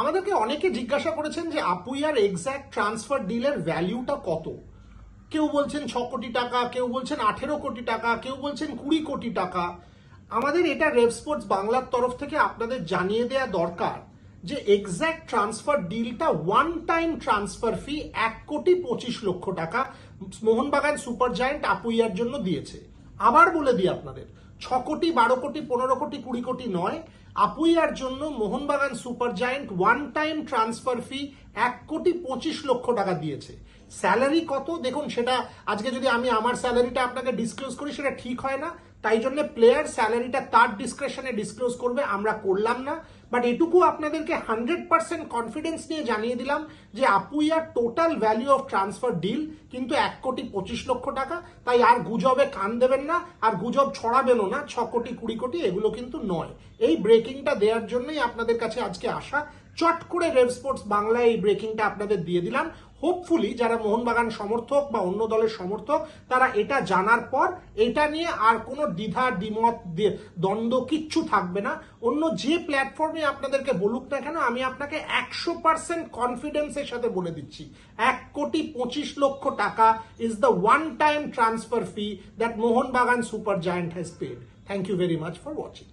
আমাদেরকে অনেকে জিজ্ঞাসা করেছেন যে আপুইয়ার এক্স্যাক্ট ট্রান্সফার ডিলের ভ্যালিউটা কত? কেউ বলছেন ছ কোটি টাকা, কেউ বলছেন আঠেরো কোটি টাকা, কেউ বলছেন কুড়ি কোটি টাকা। আমাদের এটা রেভ স্পোর্টস বাংলার তরফ থেকে আপনাদের জানিয়ে দেওয়া দরকার যে এক্স্যাক্ট ট্রান্সফার ডিলটা ওয়ান টাইম ট্রান্সফার ফি এক কোটি পঁচিশ লক্ষ টাকা মোহনবাগান সুপার জায়েন্ট আপুইয়ার জন্য দিয়েছে। আবার বলে দিই আপনাদের, ছ কোটি, বারো কোটি, পনেরো কোটি, কুড়ি কোটি নয় আপুইয়ার জন্য Mohun Bagan super giant one time transfer fee এক কোটি পঁচিশ লক্ষ টাকা দিয়েছে। স্যালারি কত? দেখুন, সেটা আজকে যদি আমি আমার স্যালারিটা আপনাকে ডিসক্লোজ করি, সেটা ঠিক হয় না। তাই জন্য প্লেয়ার স্যালারিটা তার ডিসক্রেশনে ডিসক্লোজ করবে, আমরা করলাম না। বাট এটুকু আপনাদেরকে হান্ড্রেড পার্সেন্ট কনফিডেন্স নিয়ে জানিয়ে দিলাম যে Apuia total value of transfer deal কিন্তু এক কোটি পঁচিশ লক্ষ টাকা। তাই আর গুজবে কান দেবেন না, আর গুজব ছড়াবেনও না, ছ কোটি কুড়ি কোটি, এগুলো কিন্তু নয়। এই ব্রেকিংটা দেওয়ার জন্যই আপনাদের কাছে আজকে আসা। চট করে রেভ স্পোর্টস বাংলায় এই ব্রেকিংটা আপনাদের দিয়ে দিলাম। হোপফুলি যারা মোহনবাগান সমর্থক বা অন্য দলের সমর্থক, তারা এটা জানার পর এটা নিয়ে আর কোনো দ্বিধা, দ্বিমত দ্বন্দ্ব কিচ্ছু থাকবে না। অন্য যে প্ল্যাটফর্মে আপনাদেরকে বলুক না কেন, আমি আপনাকে একশো পার্সেন্ট কনফিডেন্সের সাথে বলে দিচ্ছি। এক কোটি পঁচিশ লক্ষ টাকা is the one time transfer fee that Mohun Bagan super giant has paid thank you very much for watching